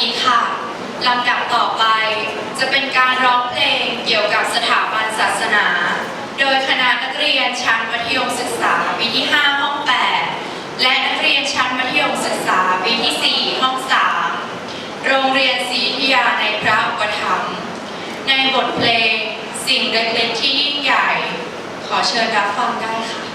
ดีค่ะ ลำดับต่อไปจะเป็นการร้องเพลงเกี่ยวกับสถาบันศาสนา โดยคณะนักเรียนชั้นมัธยมศึกษาปีที่ 5 ห้อง 8 และนักเรียนชั้นมัธยมศึกษาปีที่ 4 ห้อง 3 โรงเรียนศรีธิยาในพระอุปถัมภ์ในบทเพลงสิ่งเล็กๆที่ยิ่งใหญ่ ขอเชิญรับฟังได้ค่ะ